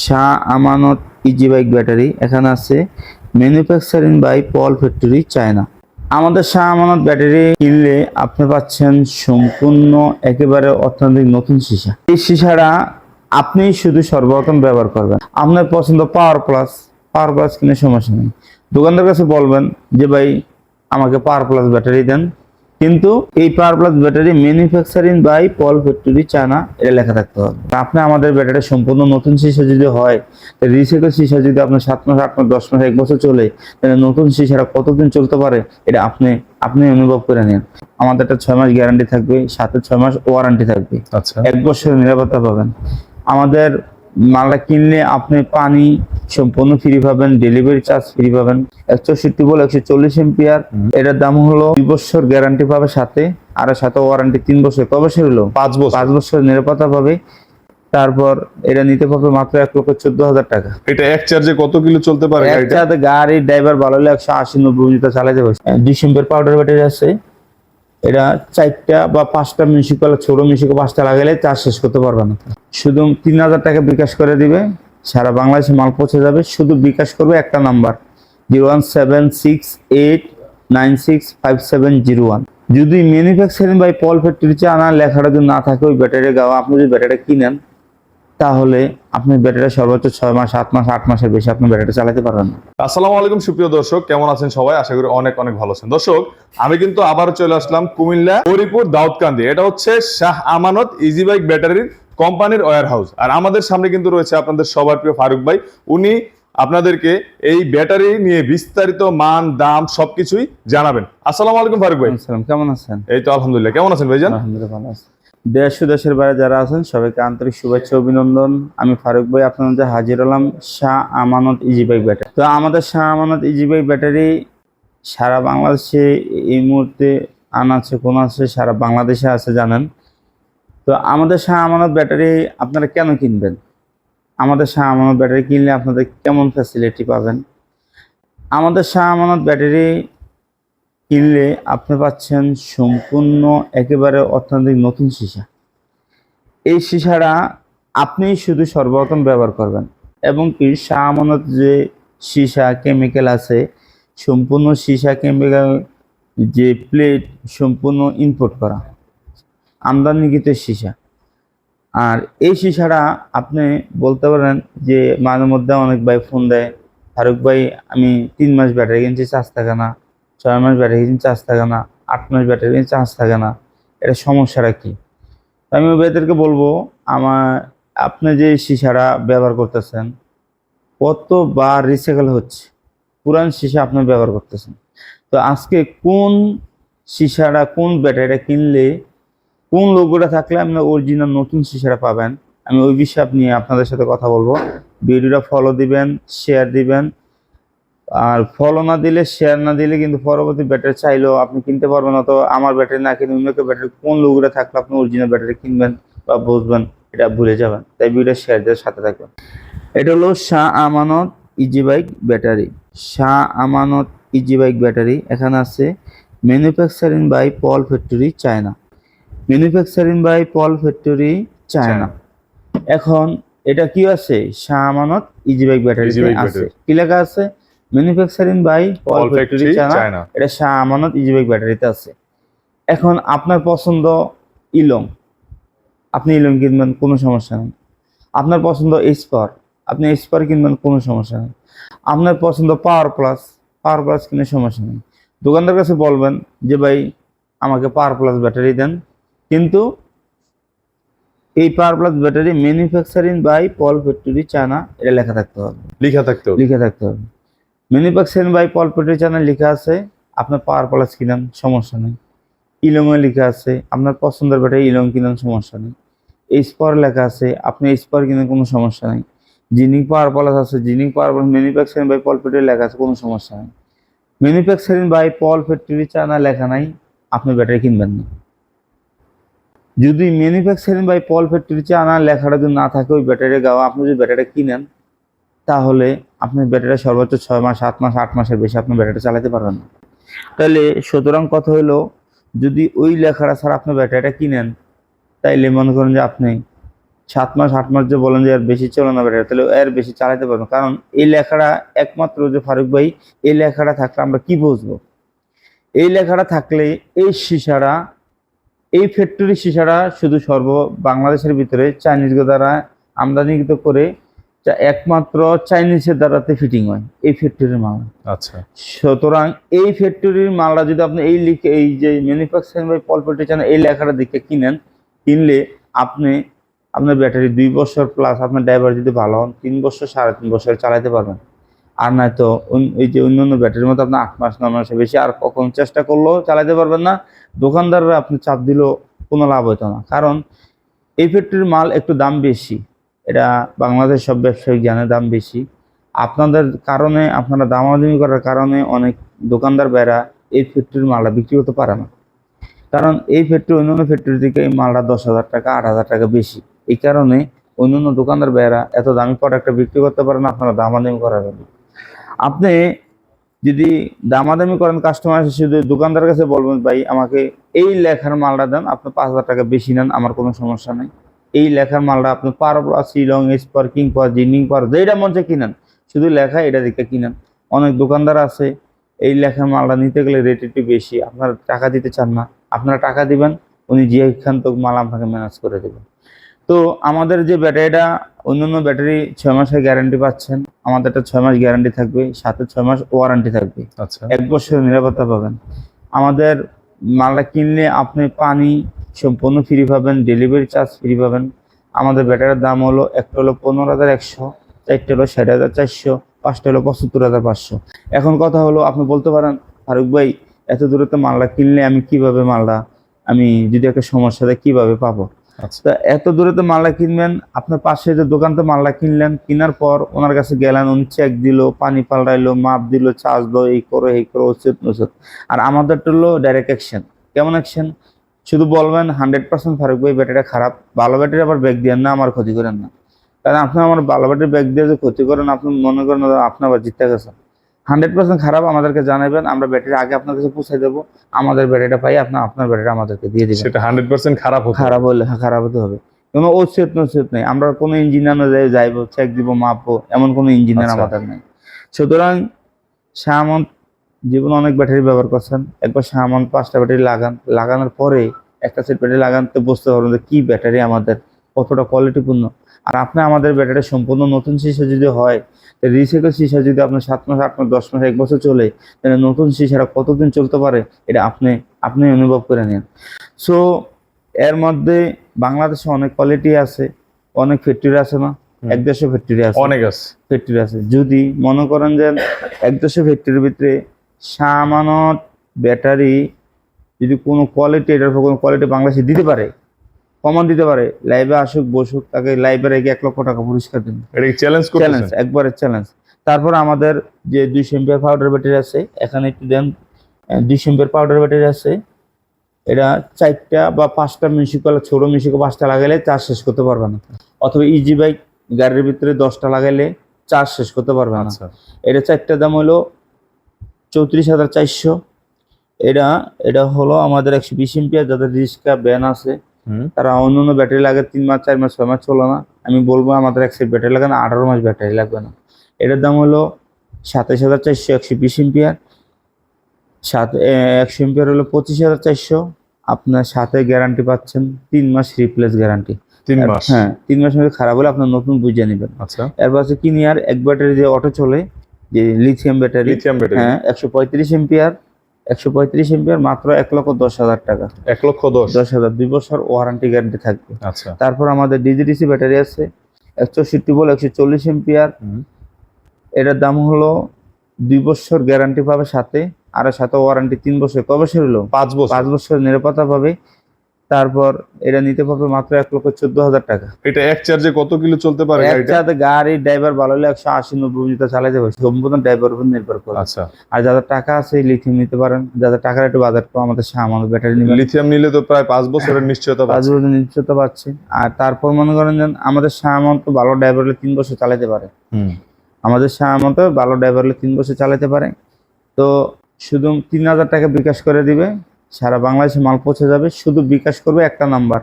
Shah Amanat easy bike battery এখানে আছে manufacturing by Paul factory China আমাদের শাহ আমানত ব্যাটারি কিনলে আপনি পাচ্ছেন সম্পূর্ণ একেবারে অর্থনৈতিক নতুন সীসা। এই সীসাটা আপনি শুধু সর্বপ্রথম ব্যবহার করবেন। আপনার পছন্দ পাওয়ার প্লাস পাওয়ার প্লাস কিনে সমস্যা নেই। দোকানদার কাছে বলবেন যে, ভাই, আমাকে পাওয়ার প্লাস ব্যাটারি দেন। কিন্তু এই power plus battery manufacturing by Paul factory China এটা লেখা থাকতে হবে। আপনি আমাদের ব্যাটারি সম্পূর্ণ নতুন সীসা যদি হয় রিসাইকেল সীসা যদি আপনার সাত মাস আট মাস দশ মাস এক বছর চলে তাহলে নতুন সীসাটা কতদিন চলতে পারে এটা আপনি আপনি অনুভব করে নিন। আমাদের একটা ছয় মাস গ্যারান্টি থাকবে সাথে ছয় মাস ওয়ারেন্টি থাকবে। আচ্ছা। এক বছরের নিরাপত্তা পাবেন। আমাদের মালটা কিনলে আপনি পানি সম্পূর্ণ ফ্রি পাবেন ডেলিভারি চার্জ ফ্রি পাবেন। একশো সিটি বল একশো চল্লিশ এম্পিয়ার এটার দাম হলো দুই বছর গ্যারান্টি পাবে সাথে আর সাথে ওয়ারেন্টি তিন বছর। ক বছর হলো? পাঁচ বছর। পাঁচ বছর নিরাপত্তা পাবে। তারপর এটা নিতে পারবে মাত্র এক লক্ষ চোদ্দ হাজার টাকা। এটা এক চার্জে কত কিলো চলতে পারে একসাথে গাড়ির ড্রাইভার ভালো হলে একশো আশি নব্বই চালাতে পারছে ডিসেম্বর পাউডার ব্যাটারি আছে। এটা চারটা বা পাঁচটা মিউনিসিপাল ছোট মিউনিসিপাল পাঁচটা লাগালে চার্জ শেষ করতে পারবে না। শুধু তিন হাজার টাকা বিকাশ করে দিবে, সারা বাংলাদেশে মাল পৌঁছে যাবে। শুধু বিকাশ করবে একটা number zero one seven six eight nine six five seven zero one. যদি ম্যানুফ্যাকচারিং বাই পল ফ্যাক্টরি আনা লেখাটা যদি না থাকে ওই ব্যাটারি গাওয়া, আপনি যদি ব্যাটারি কিনেন তাহলে আপনি ব্যাটারি সর্বোচ্চ ছয় মাস সাত মাস আট মাসের বেশি আপনি ব্যাটারি চালাতে পারবেন না। আসসালামু আলাইকুম সুপ্রিয় দর্শক। কেমন আছেন সবাই? আশা করি অনেক অনেক ভালো আছেন। দর্শক আমি কিন্তু আবারও চলে আসলাম কুমিল্লা হরিপুর দাউদকান্দি। এটা হচ্ছে শাহ আমানত ইজি বাইক ব্যাটারির কোম্পানির ওয়ার হাউস আর আমাদের সামনে কিন্তু রয়েছে আপনাদের সবার প্রিয় ফারুক ভাই। উনি আপনাদেরকে এই ব্যাটারি নিয়ে বিস্তারিত মান দাম সবকিছুই জানাবেন। আসসালামু আলাইকুম ফারুক ভাই। কেমন আছেন? এই তো আলহামদুলিল্লাহ। কেমন আছেন ভাইজান? আলহামদুলিল্লাহ ভালো আছি। দেশ ও দেশের বাইরে যারা আছেন, সবাইকে আন্তরিক শুভেচ্ছা অভিনন্দন। আমি ফারুক ভাই, আপনার মধ্যে হাজির হলাম Shah Amanat easy bike battery. তো আমাদের শাহ আমানত ইজি বাইক ব্যাটারি সারা বাংলাদেশে এই মুহূর্তে আনাচ্ছে কোন আছে, সারা বাংলাদেশে আছে, জানেন। তো আমাদের শাহ আমানত ব্যাটারি আপনারা কেন কিনবেন? আমাদের শাহ আমানত ব্যাটারি কিনলে আপনাদের কেমন ফ্যাসিলিটি পাবেন? আমাদের শাহ আমানত ব্যাটারি কিনলে আপনি পাচ্ছেন সম্পূর্ণ একেবারে অর্থনৈতিক নতুন সীসা। এই সীসাটা আপনি শুধু সর্বপ্রথম ব্যবহার করবেন এবং কি শাহ আমানত যে সীসা কেমিক্যাল আছে, সম্পূর্ণ সীসা কেমিক্যাল যে প্লেট সম্পূর্ণ ইম্পোর্ট করা, আমদানিকৃত সীসা। আর এই সীসাটা আপনি বলতে পারেন যে মাঝে মধ্যে অনেক ভাই ফোন দেয়, ফারুক ভাই, আমি তিন মাস ব্যাটারি কিনছি, চার্জ থাকে না। ছয় মাস ব্যাটারি চার্জ থাকে না, আট মাস ব্যাটারি চার্জ থাকে না। এটা সমস্যাটা কি? আমি ভাইদেরকে বলব, আমার, আপনি যে সীসাটা ব্যবহার করতেছেন, কতবার রিসাইকেল হচ্ছে? পুরান সীসা আপনি ব্যবহার করতেছেন। তো আজকে কোন সীসাটা, কোন ব্যাটারিটা কিনলে, কোন লোগোটা থাকলে আপনি অরিজিনাল নতুন সীসাটা পাবেন, আমি ওই বিষয়ে নিয়ে আপনাদের সাথে কথা বলব। ভিডিওটা ফলো দিবেন শেয়ার দিবেন আর ফলো না দিলে শেয়ার না দিলে কিন্তু পরবর্তী ব্যাটারি চাইলেও আপনি কিনতে পারবেন। অত আমার ব্যাটারি না কিনে অন্য কেউ ব্যাটারি কোন লোগোটা থাকলে আপনি অরিজিনাল ব্যাটারি কিনবেন বা বুঝবেন এটা ভুলে যাবেন। তাই ভিডিও শেয়ার দিয়ে সাথে থাকবেন। এটা হলো Shah Amanat easy bike battery Shah Amanat easy bike battery এখানে আছে manufacturing by Paul factory China manufacturing by Paul factory China এখন এটা কি আছে? Shah Amanat easy bike battery আছে। কি লেখা আছে? Manufacturing by Paul factory China China এটা শাহ আমানত ইজিবাইক ব্যাটারিতে আছে। এখন আপনার পছন্দ ইলং আপনি ইলং কিনবেন কোনো সমস্যা নেই। আপনার পছন্দ স্পার আপনি স্পার কিনবেন কোনো সমস্যা নেই। আপনার পছন্দ পাওয়ার প্লাস পাওয়ার প্লাস কিনে সমস্যা নেই। দোকানদার কাছে বলবেন যে ভাই আমাকে পাওয়ার প্লাস ব্যাটারি দেন। কিন্তু এই power plus battery manufacturing by Paul factory China এটা লেখা থাকতে হবে। লিখা থাকতে হবে। লিখে থাকতে হবে। Manufacturing by Paul factory channel লেখা আছে, আপনার পাওয়ার প্লাস কিনান, সমস্যা নেই। ইলংয়ে লেখা আছে, আপনার পছন্দের ব্যাটারি ইলং কিনেন, সমস্যা নেই। স্পার লেখা আছে, আপনি স্পার কিনেন, কোনো সমস্যা নেই। জিনিক পাওয়ার প্লাস আছে জিনিক power plus manufacturing by Paul factory লেখা আছে, কোনো সমস্যা নেই। Manufacturing by Paul factory China লেখা নাই, আপনি ব্যাটারি কিনবেন না। যদি manufacturing by Paul factory China লেখাটা যদি না থাকে, ওই ব্যাটারি গাওয়া, আপনি যদি ব্যাটারি কিনেন তাহলে আপনি ব্যাটারি সর্বোচ্চ ছয় মাস, সাত মাস, আট মাসের বেশি আপনি ব্যাটারি চালাতে পারবেন না। তাহলে সুতরাং কথা হলো, যদি ওই লেখাটা ছাড়া আপনি ব্যাটারিটা কিনেন, তাইলে মনে করেন যে আপনি সাত মাস, আট মাস যে বলেন যে আর বেশি চলে না ব্যাটারি, তাহলে এর বেশি চালাতে পারব কারণ এই লেখাটা একমাত্র যে ফারুক ভাই, এই লেখাটা থাকলে আমরা কি বুঝব? এই লেখাটা থাকলে এই সীসাটা এই ফ্যাক্টরি সীসাটা শুধু সর্ব বাংলাদেশের ভিতরে, চাইনিজ দ্বারা আমদানিকৃত করে যা একমাত্র চাইনিজের দ্বারাতে ফিটিং হয় এই ফ্যাক্টরির মাল। আচ্ছা। সুতরাং এই ফ্যাক্টরির মালটা যদি আপনি এই লিখে এই যে ম্যানুফ্যাকচারিং বাই পলপেটেশন এই লেখাটা দেখে কিনেন কিনলে আপনি আপনার ব্যাটারি দুই বছর প্লাস আপনার ড্রাইভার যদি ভালো হন তিন বছর সাড়ে তিন বছর চালাতে পারবেন। আর নয়তো অন্য- এই যে অন্য অন্য ব্যাটারির মতো আপনার আট মাস নয় মাসের বেশি আর কখন চেষ্টা করলেও চালাতে পারবেন না। দোকানদাররা আপনি চাপ দিলেও কোনো লাভ হতো না। কারণ এই ফ্যাক্টরির মাল একটু দাম বেশি। এটা বাংলাদেশ সব ব্যবসায়িক জানে দাম বেশি। আপনাদের কারণে, আপনারা দামাদামি করার কারণে অনেক দোকানদার বেড়া এই ফ্যাক্টরির মালটা বিক্রি করতে পারে না। কারণ এই ফ্যাক্টরি, অন্যান্য ফ্যাক্টরি থেকে এই মালটা দশ হাজার টাকা, আট হাজার টাকা বেশি। এই কারণে অন্যান্য দোকানদার বেড়া এত দামি প্রোডাক্টটা বিক্রি করতে পারে না, আপনারা দামাদামি করার জন্য। আপনি যদি দামাদামি করেন কাস্টমার শুধু দোকানদার কাছে বলবেন, ভাই, আমাকে এই লেখার মালটা দেন, আপনি পাঁচ হাজার টাকা বেশি নেন, আমার কোনো সমস্যা নেই। এই লেখার মালটা আপনি পার শিলং স্পার কিং পার জিনিং পার যেটা মন মঞ্চে কিনেন। শুধু লেখা এটা দেখে কিনেন। অনেক দোকানদার আছে এই লেখার মালটা নিতে গেলে রেট একটু বেশি। আপনারা টাকা দিতে চান না আপনারা টাকা দিবেন উনি যেখান তো মাল আপনাকে ম্যানেজ করে দেবেন। তো আমাদের যে ব্যাটারিটা অন্যান্য ব্যাটারি ছয় মাসের গ্যারান্টি পাচ্ছেন। আমাদেরটা ছয় মাস গ্যারান্টি থাকবে সাথে ছয় মাস ওয়ারেন্টি থাকবে। আচ্ছা। এক বছরের নিরাপত্তা পাবেন। আমাদের মালটা কিনলে আপনি পানি সম্পূর্ণ ফ্রি পাবেন ডেলিভারি চার্জ ফ্রি পাবেন। আমাদের ব্যাটারির দাম হলো একটা হলো পনেরো হাজার একশো চারটে হলো ষাট হাজার চারশো পাঁচটা হলো পঁচাত্তর হাজার পাঁচশো। এখন কথা হলো আপনি বলতে পারেন ফারুক ভাই এত দূরে তো মালটা কিনলে আমি কীভাবে মালটা আমি যদি একটা সমস্যা দেয় কীভাবে পাবো? আচ্ছা। তা এত দূরে তো মালটা কিনবেন আপনার পাশে যে দোকান তো মালটা কিনলেন কেনার পর ওনার কাছে গেলেন উনি চেক দিল পানি পাল্টাইলো মাপ দিল চার্জ দাও এই করো এই করো ওষুধ ওষুধ। আর আমাদেরটা হলো ডাইরেক্ট অ্যাকশন কেমন অ্যাকশন শুধু বলবেন হান্ড্রেড পার্সেন্ট ফারুক ভাই ব্যাটারিটা খারাপ। ভালো ব্যাটারি আবার ব্যাগ দিয়েন না আমার ক্ষতি করেন না। কারণ আপনি আমার ভালো ব্যাটারি ব্যাগ দিয়ে যে ক্ষতি করেন আপনি মনে করেন আপনি আবার জিততে গেছেন। হান্ড্রেড পার্সেন্ট খারাপ আমাদেরকে জানাবেন আমরা ব্যাটারি আগে আপনার কাছে পৌঁছে দেবো। আমাদের ব্যাটারিটা পাই আপনার আপনার ব্যাটারিটা আমাদেরকে দিয়ে দিবেন। সেটা হান্ড্রেড পার্সেন্ট খারাপ খারাপ হলে হ্যাঁ, খারাপ হতে হবে। কোনো ওসেট নোসেট নেই। আমরা কোনো ইঞ্জিনিয়ার না যাই যাইবো চেক দিব মাপবো এমন কোনো ইঞ্জিনিয়ার আচ্ছা। আমাদের নেই। সুতরাং শাহমন জীবনে অনেক ব্যাটারি ব্যবহার করছেন। একবার সামান পাঁচটা ব্যাটারি লাগান লাগানোর পরে একটা সেট ব্যাটারি লাগান তো বুঝতে পারবেন যে কী ব্যাটারি আমাদের কতটা কোয়ালিটিপূর্ণ আর আপনি আমাদের ব্যাটারি সম্পূর্ণ নতুন সিসা যদি হয় রিসাইকেল সিসা যদি আপনার সাত মাস আট মাস দশ মাস এক বছর চলে তাহলে নতুন সিসাটা কতদিন চলতে পারে এটা আপনি আপনি অনুভব করে নেন। সো এর মধ্যে বাংলাদেশে অনেক কোয়ালিটি আছে অনেক ফ্যাক্টরি আছে না। এক দেশে ফ্যাক্টরি আছে। অনেক আছে। ফ্যাক্টরি আছে। যদি মনে করেন যে এক দেশে ফ্যাক্টরির ভিতরে সামানত ব্যাটারি যদি কোনো কোয়ালিটি এটার উপর কোনো কোয়ালিটি বাংলাদেশে দিতে পারে কমন দিতে পারে লাইভে আসুক বসুক তাকে লাইভে রেখে এক লক্ষ টাকা পুরস্কার দিন। এটা চ্যালেঞ্জ চ্যালেঞ্জ একবারে চ্যালেঞ্জ তারপর আমাদের যে দুইশো এম্পিয়ার পাউডার ব্যাটারি আছে এখানে একটু দেন দুইশো এম্পিয়ার পাউডার ব্যাটারি আছে। এটা চারটা বা পাঁচটা মিউজিক্যাল ছোটো মিউজিক পাঁচটা লাগাইলে চার্জ শেষ করতে পারবে না। অথবা ইজি বাইক গাড়ির ভিতরে দশটা লাগাইলে চার্জ শেষ করতে পারবে না। আচ্ছা। এটা চারটা দাম হলো চৌত্রিশ হাজার চারশো। এটা এটা হলো আমাদের একশো বিশ এম্পিয়ার যাদের রিক্সা ব্যান আছে তারা অন্য অন্য ব্যাটারি লাগে তিন মাস চার মাস ছয় মাস চলে না। আমি বলব আমাদের এক সেট ব্যাটারি লাগে না আঠারো মাস ব্যাটারি লাগবে না। এটার দাম হলো সাতাইশ হাজার চারশো একশো বিশ এম্পিয়ার সাত একশো এম্পিয়ার হলো পঁচিশ হাজার চারশো। আপনার সাথে গ্যারান্টি পাচ্ছেন তিন মাস রিপ্লেস গ্যারান্টি তিন মাস? হ্যাঁ তিন মাস মধ্যে খারাপ হলে আপনার নতুন বুঝিয়ে নেবেন। আচ্ছা। এরপর আছে কিনিয়ার এক ব্যাটারি দিয়ে অটো চলে। যে লিথিয়াম ব্যাটারি লিথিয়াম ব্যাটারি হ্যাঁ একশো পঁয়ত্রিশ এম্পিয়ার একশো পঁয়ত্রিশ এম্পিয়ার মাত্র এক লক্ষ দশ হাজার টাকা। এক লক্ষ দশ। দশ হাজার দুই বছর ওয়ারেন্টি গ্যারান্টি থাকবে। আচ্ছা। তারপর আমাদের ডিজিডিসি ব্যাটারি আছে একশো সিক্সটি বল একশো চল্লিশ এম্পিয়ার। এটার দাম হলো দুই বছর গ্যারান্টি পাবে সাথে আর সাথে ওয়ারেন্টি তিন বছর। ক বছর হলো? পাঁচ বছর। পাঁচ বছর নিরাপত্তা পাবে। তারপর এটা নিতে পারবে মাত্র এক লক্ষ চোদ্দ হাজার টাকা। এটা এক চার্জে কত কিলো চলতে পারে গাড়িটা? একসাথে গাড়ি ড্রাইভার ভালো হলে একশো আশি নব্বই মিটার চালাতে পারে সম্পূর্ণ ড্রাইভার উপর নির্ভর করে। আচ্ছা। আর যাদের টাকা আছে লিথিয়াম নিতে পারেন। যাদের টাকার একটু বাজার কম আমাদের সামান্য ব্যাটারি নিবেন লিথিয়াম নিলে তো প্রায় পাঁচ বছরের নিশ্চয়তা পাঁচ পাচ্ছে। বছর নিশ্চয়তা পাচ্ছে। আর তারপর মনে করেন যে আমাদের সামান তো ভালো ড্রাইভার হলে তিন বছর চালাতে পারে। হুম। আমাদের সামান্ত ভালো ড্রাইভার হলে তিন বছর চালাতে পারে। তো শুধু তিন হাজার টাকা বিকাশ করে দিবে। সারা বাংলাদেশে মাল পৌঁছে যাবে। শুধু বিকাশ করবে একটা number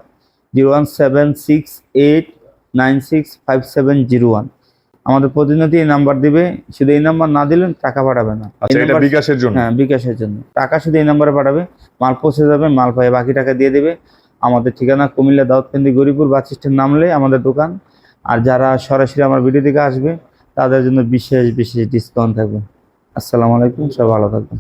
zero one seven six eight nine six five seven zero one. আমাদের প্রতিনিধি এই নাম্বার দিবে শুধু এই নাম্বার না দিলেন টাকা পাঠাবে না। আচ্ছা এটা বিকাশের জন্য? হ্যাঁ বিকাশের জন্য। টাকা শুধু এই নাম্বারে পাঠাবে মাল পৌঁছে যাবে মাল পায়ে বাকি টাকা দিয়ে দেবে। আমাদের ঠিকানা কুমিল্লা দাউদকান্দি গরিপুর বাস স্ট্যান্ড নামলে আমাদের দোকান। আর যারা সরাসরি আমার ভিডিও থেকে আসবে তাদের জন্য বিশেষ বিশেষ ডিসকাউন্ট থাকবে। আসসালামু আলাইকুম সব ভালো থাকবেন।